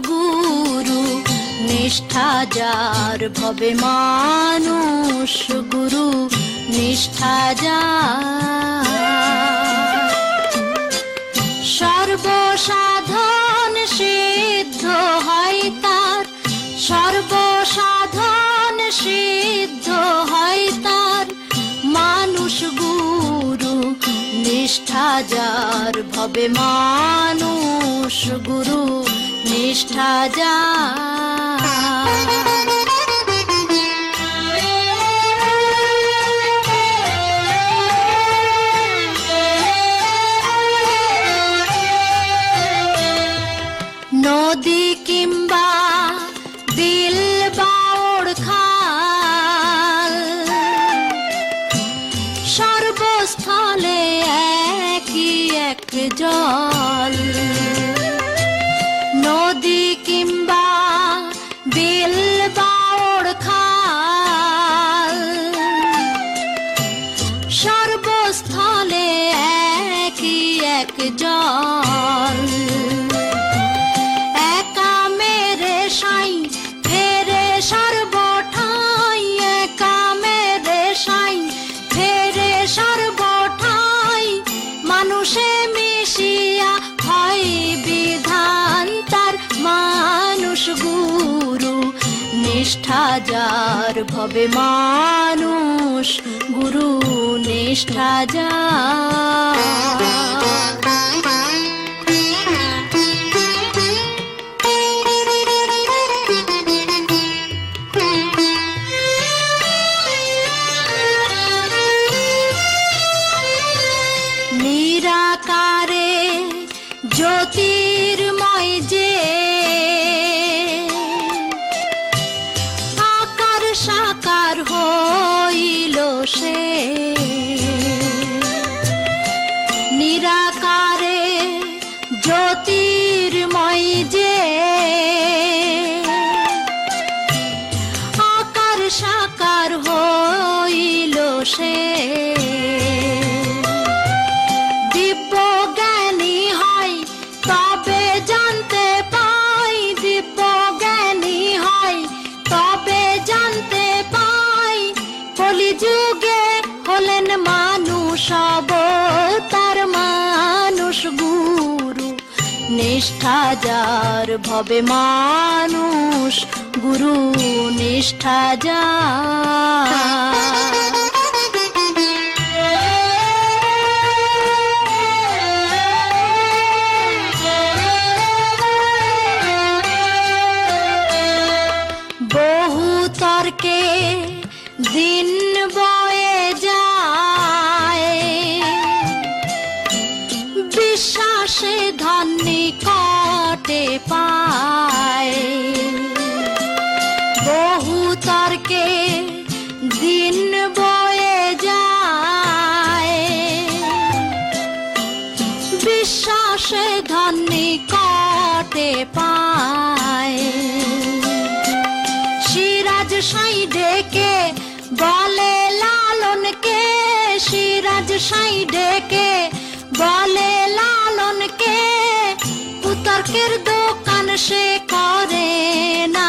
গুরু নিষ্ঠা যার ভবে মানুষ গুরু নিষ্ঠা নিষ্ঠা যার ভবে মানুষ গুরু নিষ্ঠা নদী গুরু নিষ্ঠা যার ভবে মানুষ গুরু নিষ্ঠা নিরাকারে নিষ্ঠা যার ভবে মানুষ গুরু নিষ্ঠা যার। বিশ্বাসে পায়। সিরাজ সাই ডেকে বলে লালনকে সিরাজ সাই ডেকে বলে লালনকে কুতর্কের দোকান সে করে না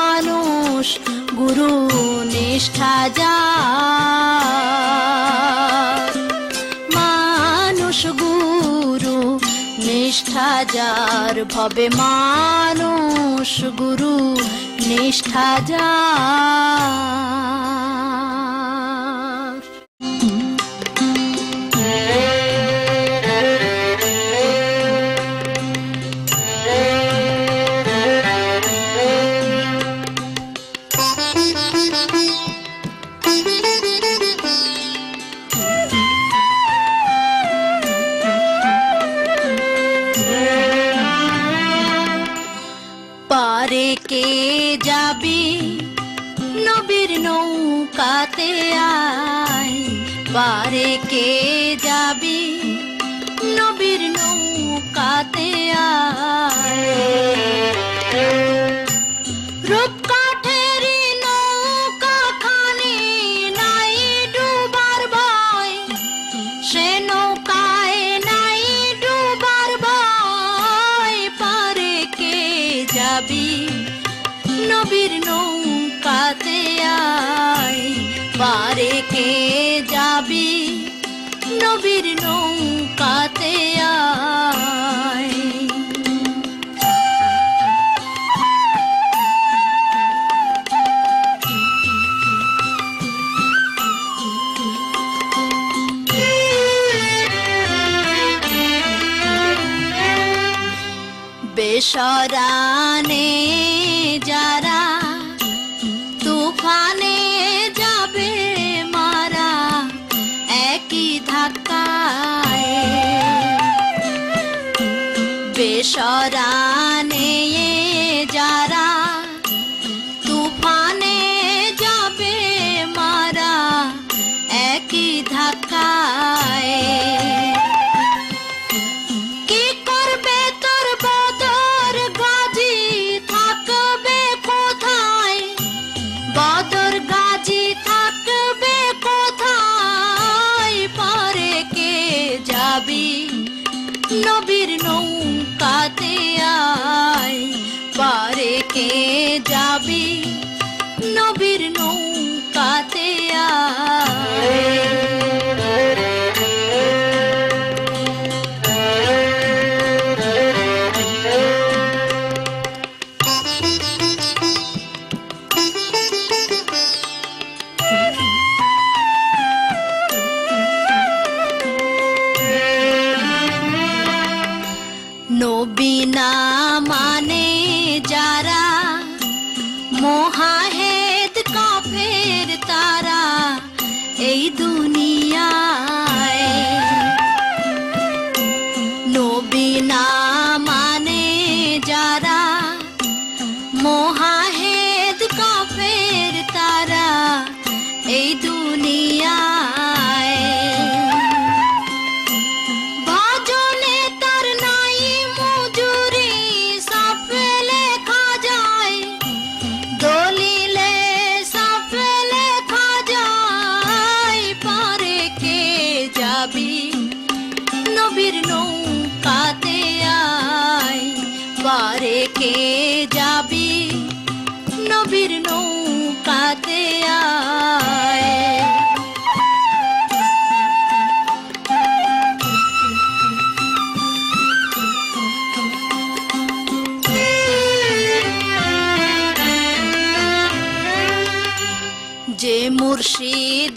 গুরু নিষ্ঠা যা মানুষ গুরু নিষ্ঠা যার ভবে মানুষ গুরু নিষ্ঠা যার। पारे के जा সরানে যারা তুফানে যাবে মারা একই ধাক্কায়। বেসরা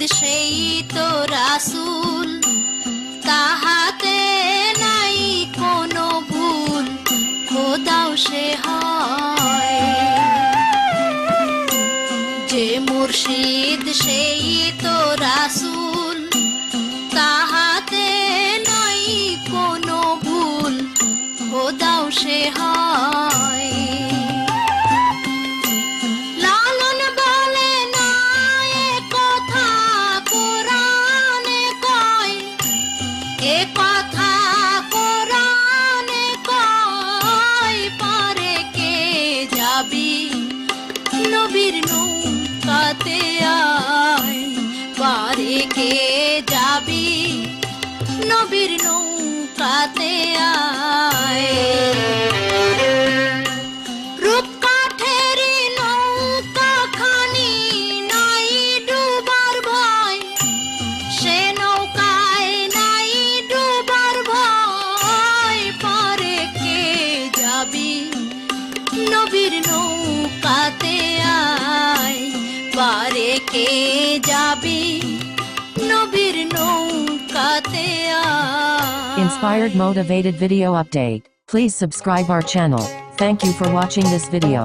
শহীদ তো রাসুল। তাহাতে নাই কোনো ভুল খোদাও সে হয়। যে মুর্শিদ সেই आते आ Inspired Motivated Video Update. Please subscribe our channel. Thank you for watching this video.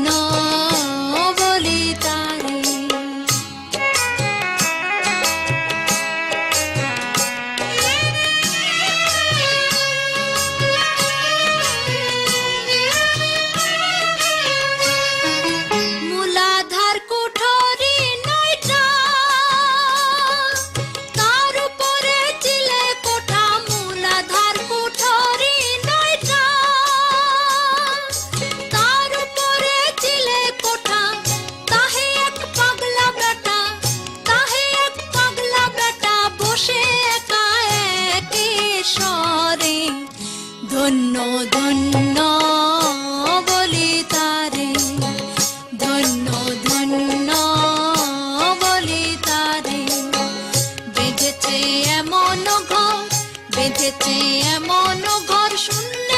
হয়েছে এমন ঘর শূন্য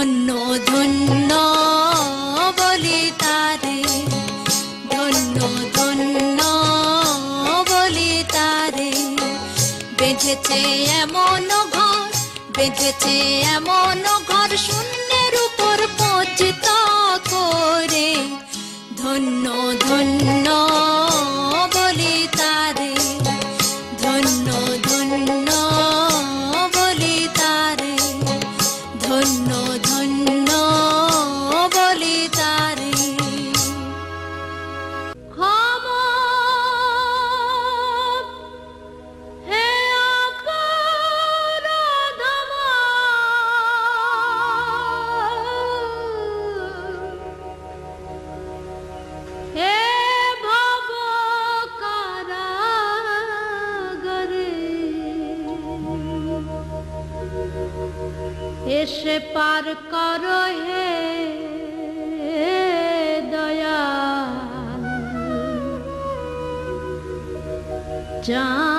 ধন্য ধন্য বলি তারে। ধন্য ধন্য বলি তারে। বেঁধেছে এমন ঘর বেঁধেছে এমন ঘর, শুন এসে পার কর হে দয়া যা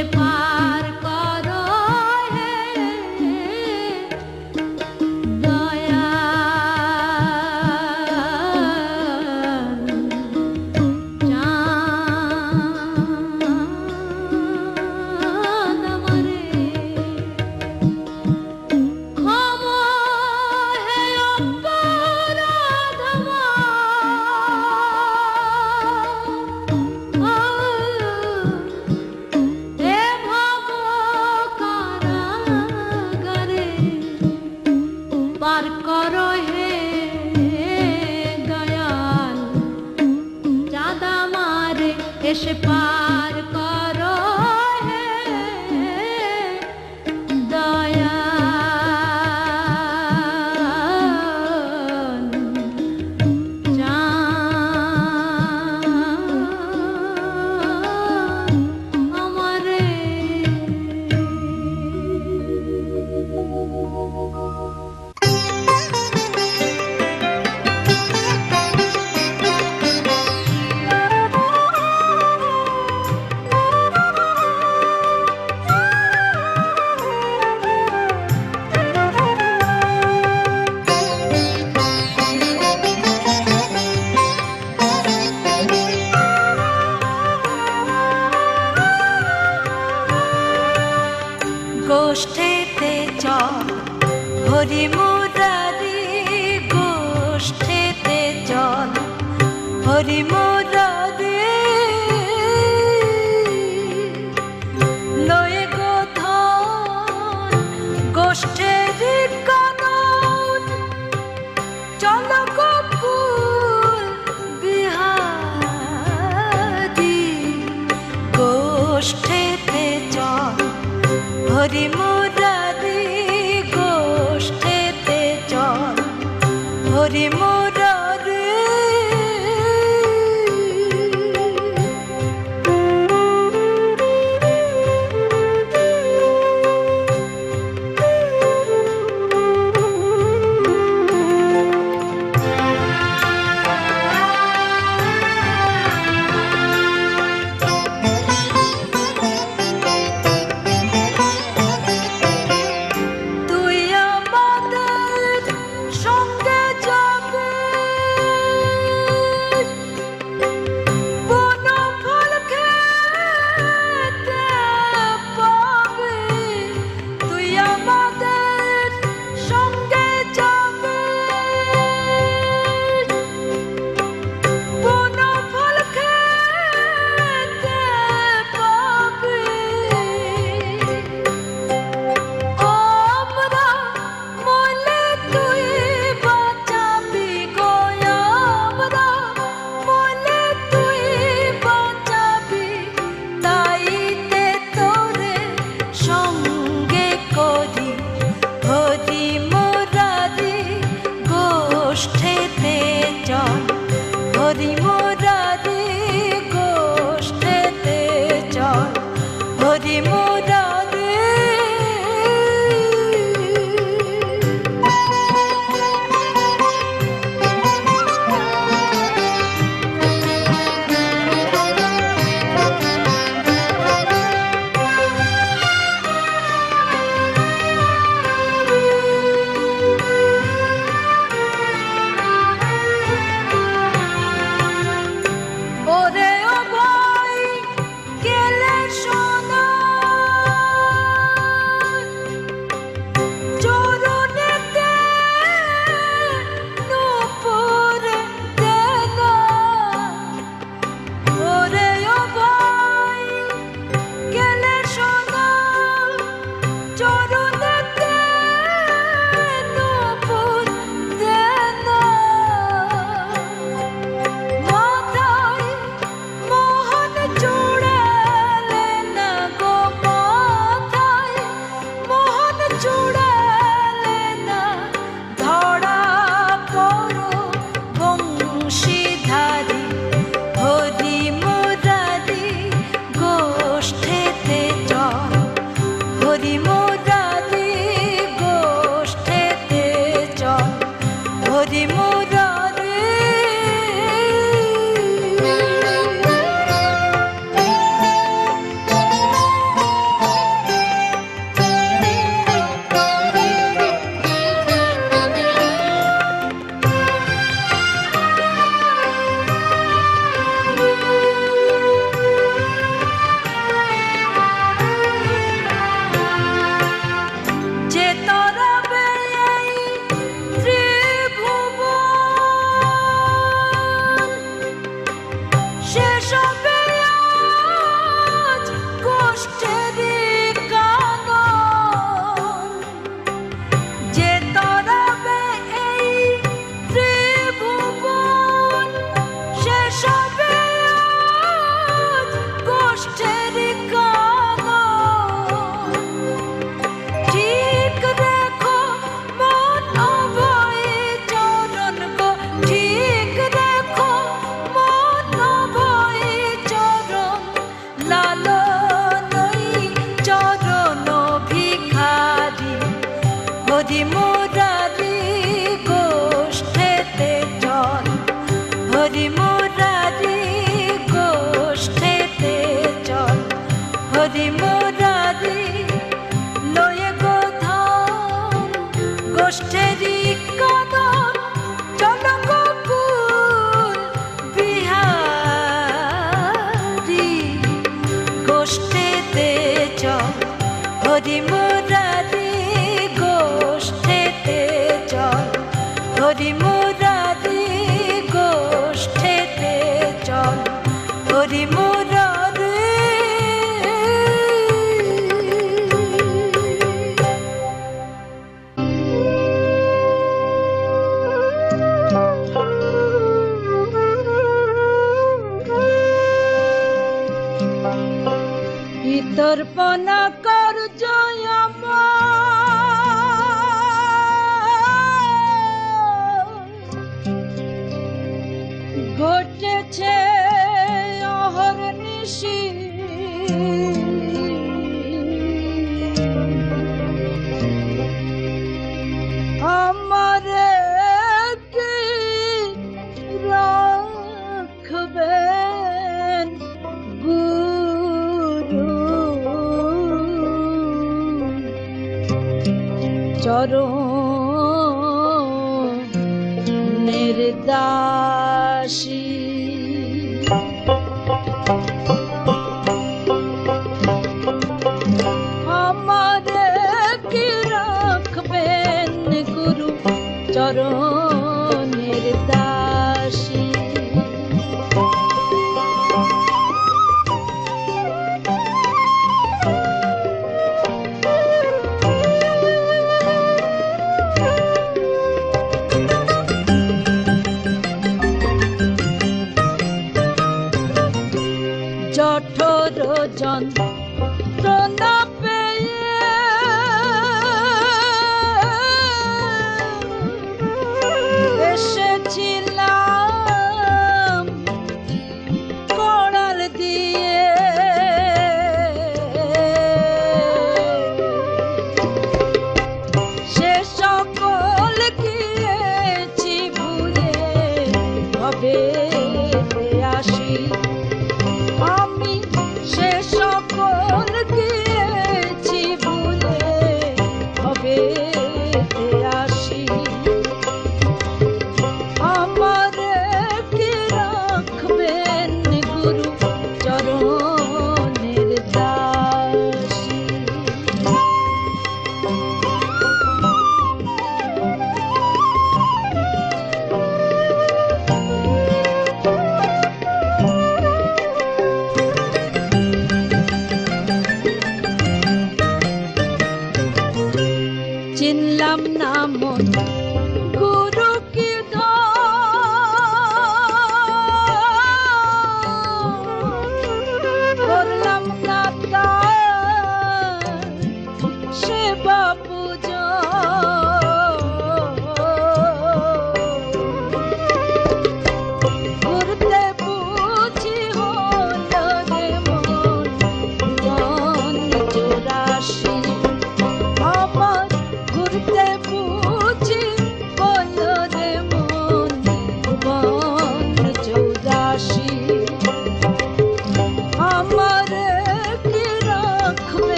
এসে পার